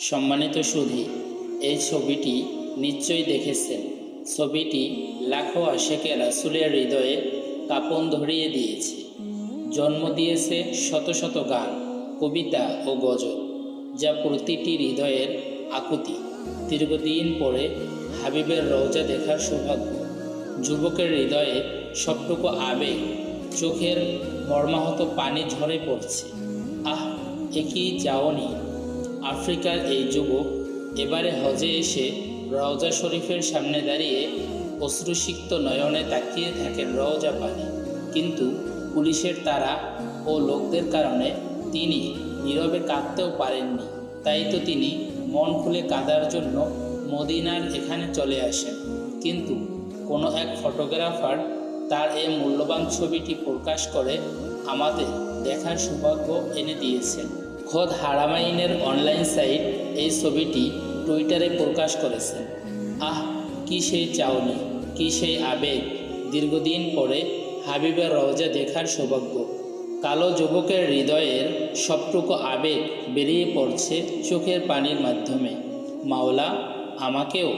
সম্মানিত সুধী, এই ছবিটি নিশ্চয়ই দেখেছেন। ছবিটি লাখো আশেকে রাসুলের হৃদয়ে কাপন ধরিয়ে দিয়েছে। জন্ম দিয়েছে শত শত গান, কবিতা ও গজল, যা প্রতিটি হৃদয়ের আকুতি। দীর্ঘদিন পরে হাবিবের রওজা দেখার সৌভাগ্য, যুবকের হৃদয়ে সবটুকু আবেগ, চোখের মর্মাহত পানি ঝরে পড়ছে। আহ, এ কি চাওনি! আফ্রিকার এই যুবক এবারে হজে এসে রওজা শরীফের সামনে দাঁড়িয়ে অশ্রুসিক্ত নয়নে তাকিয়ে থাকেন রওজা পানে। কিন্তু পুলিশের তারা ও লোকদের কারণে তিনি নীরবে কাঁদতেও পারেননি। তাই তো তিনি মন খুলে কাঁদার জন্য মদিনার এখানে চলে আসেন। কিন্তু কোনো এক ফটোগ্রাফার তার এই মূল্যবান ছবিটি প্রকাশ করে আমাদের দেখার সৌভাগ্য এনে দিয়েছেন। খোদ হারামাইনের অনলাইন সাইট এই ছবিটি টুইটারে প্রকাশ করেছেন আহ, কি সেই চাওনি কি সেই আবেগ। দীর্ঘদিন পরে হাবিবের রওজা দেখার সৌভাগ্য। কালো যুবকের হৃদয়ের সবটুকু আবেগ বেরিয়ে পড়ছে চোখের পানির মাধ্যমে। মাওলা, আমাকেও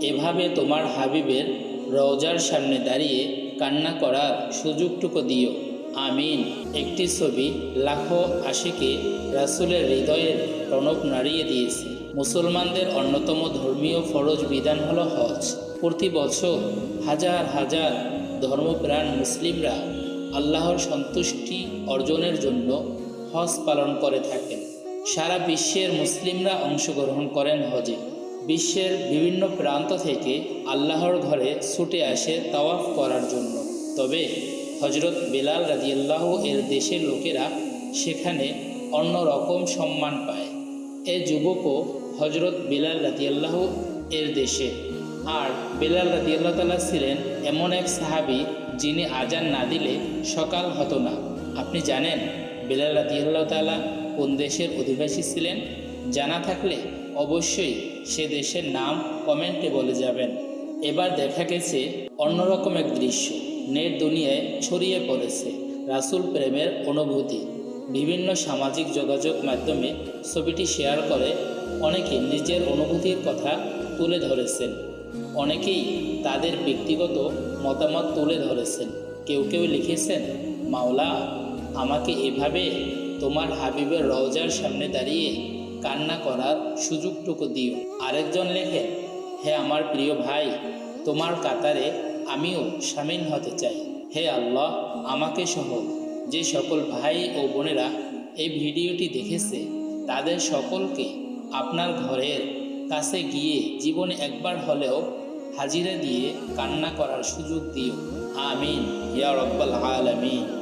এভাবে তোমার হাবিবের রওজার সামনে দাঁড়িয়ে কান্না করার সুযোগটুকু দিও। আমিন। একটি ছবি লাখো আশিকে রাসুলের হৃদয়ের টনক নাড়িয়ে দিয়েছে। মুসলমানদের অন্যতম ধর্মীয় ফরজ বিধান হল হজ। প্রতি বছর হাজার হাজার ধর্মপ্রাণ মুসলিমরা আল্লাহর সন্তুষ্টি অর্জনের জন্য হজ পালন করে থাকেন। সারা বিশ্বের মুসলিমরা অংশগ্রহণ করেন হজে। বিশ্বের বিভিন্ন প্রান্ত থেকে আল্লাহর ঘরে ছুটে আসে তাওয়াফ করার জন্য। তবে হজরত বেলাল রাজিয়াল্লাহ এর দেশের লোকেরা সেখানে অন্য রকম সম্মান পায়। এ যুবকও হজরত বেলাল রাজিয়াল্লাহ এর দেশে। আর বেলাল রাজিয়াল্লাহ তালা ছিলেন এমন এক সাহাবি যিনি আজান না দিলে সকাল হতো না। আপনি জানেন বেলাল রাজিয়াল্লাহ তালা কোন দেশের অধিবাসী ছিলেন? জানা থাকলে অবশ্যই সে দেশের নাম কমেন্টে বলে যাবেন। এবার দেখা গেছে অন্যরকম এক দৃশ্য। নেট দুনিয়ায় ছড়িয়ে পড়েছে। রাসূল প্রেমের অনুভূতি। বিভিন্ন সামাজিক যোগাযোগ মাধ্যমে ছবিটি শেয়ার করে অনেকে নিজের অনুভূতির কথা তুলে ধরেছেন। অনেকেই তাদের ব্যক্তিগত মতামত তুলে ধরেছেন। কেউ কেউ লিখেছেন, মাওলা, আমাকে এভাবে তোমার হাবিবের রওজার সামনে দাঁড়িয়ে কান্না করার সুযোগটুকু দিও। আরেকজন লেখেন, হে আমার প্রিয় ভাই, তোমার কাতারে আমিও সামিল হতে চাই। হে আল্লাহ, আমাকে সহ যে সকল ভাই ও বোনেরা এই ভিডিওটি দেখেছে, তাদের সকলকে আপনার ঘরের কাছে গিয়ে জীবনে একবার হলেও হাজিরা দিয়ে কান্না করার সুযোগ দিও। আমিন। ইয়া রব্বাল আলামিন।